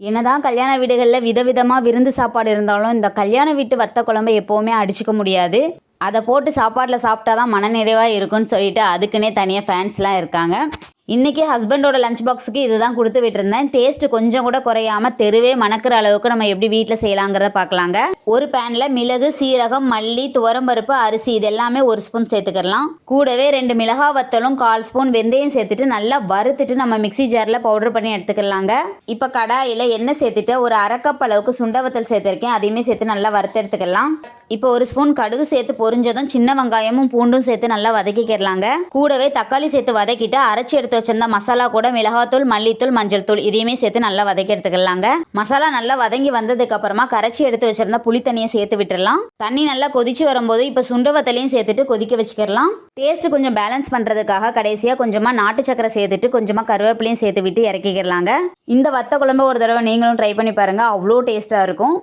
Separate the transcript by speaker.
Speaker 1: என்னதான் கல்யாண வீடுகளில் விதவிதமாக விருந்து சாப்பாடு இருந்தாலும் இந்த கல்யாண வீட்டு வத்த குழம்பை எப்போவுமே அடிச்சுக்க முடியாது. அதை போட்டு சாப்பாட்டில் சாப்பிட்டா தான் மனநிறைவாக இருக்கும்னு சொல்லிட்டு அதுக்குன்னே தனியாக ஃபேன்ஸ்லாம் இருக்காங்க. இன்றைக்கி ஹஸ்பண்டோட லஞ்ச் பாக்ஸுக்கு இதுதான் கொடுத்து விட்டுருந்தேன். டேஸ்ட்டு கொஞ்சம் கூட குறையாம தெருவே மணக்கிற அளவுக்கு நம்ம எப்படி வீட்டில் செய்யலாங்கிறத பார்க்கலாங்க. ஒரு பேனில் மிளகு சீரகம் மல்லி துவரம்பருப்பு அரிசி இது எல்லாமே ஒரு ஸ்பூன் சேர்த்துக்கலாம் கூடவே ரெண்டு மிளகா வத்தலும் கால் ஸ்பூன் வெந்தயம் சேர்த்துட்டு நல்லா வறுத்துட்டு நம்ம மிக்ஸி ஜாரில் பவுடர் பண்ணி எடுத்துக்கலாங்க இப்போ கடாயில் எண்ணெய் சேர்த்துட்டு ஒரு அரைக்கப் அளவுக்கு சுண்ட வத்தல் சேர்த்துருக்கேன். அதையுமே சேர்த்து நல்லா வறுத்து எடுத்துக்கலாம் இப்போ ஒரு ஸ்பூன் கடுகு சேர்த்து பொரிஞ்சதும் சின்ன வெங்காயமும் பூண்டும் சேர்த்து நல்லா வதக்கிக்கிறலாங்க கூடவே தக்காளி சேர்த்து வதக்கிட்டு அரைச்சி எடுத்து வச்சிருந்த மசாலா கூட மிளகாத்தூள் மல்லித்தூள் மஞ்சள் தூள் இதையுமே சேர்த்து நல்லா வதக்கி எடுத்துக்கலாங்க. மசாலா நல்லா வதங்கி வந்ததுக்கு அப்புறமா கரைச்சி எடுத்து வச்சிருந்த புளி தண்ணியை சேர்த்து விட்டுடலாம். தண்ணி நல்லா கொதிச்சு வரும்போது இப்போ சுண்ட வத்தலையும் சேர்த்துட்டு கொதிக்க வச்சுக்கிடலாம். டேஸ்ட் கொஞ்சம் பேலன்ஸ் பண்ணுறதுக்காக கடைசியாக கொஞ்சமாக நாட்டு சக்கரை சேர்த்துட்டு கொஞ்சமாக கருவேப்பிலையும் சேர்த்து விட்டு இறக்கிக்கிறலாங்க இந்த வத்த குழம்பு ஒரு தடவை நீங்களும் ட்ரை பண்ணி பாருங்கள் அவ்வளோ டேஸ்ட்டாக இருக்கும்.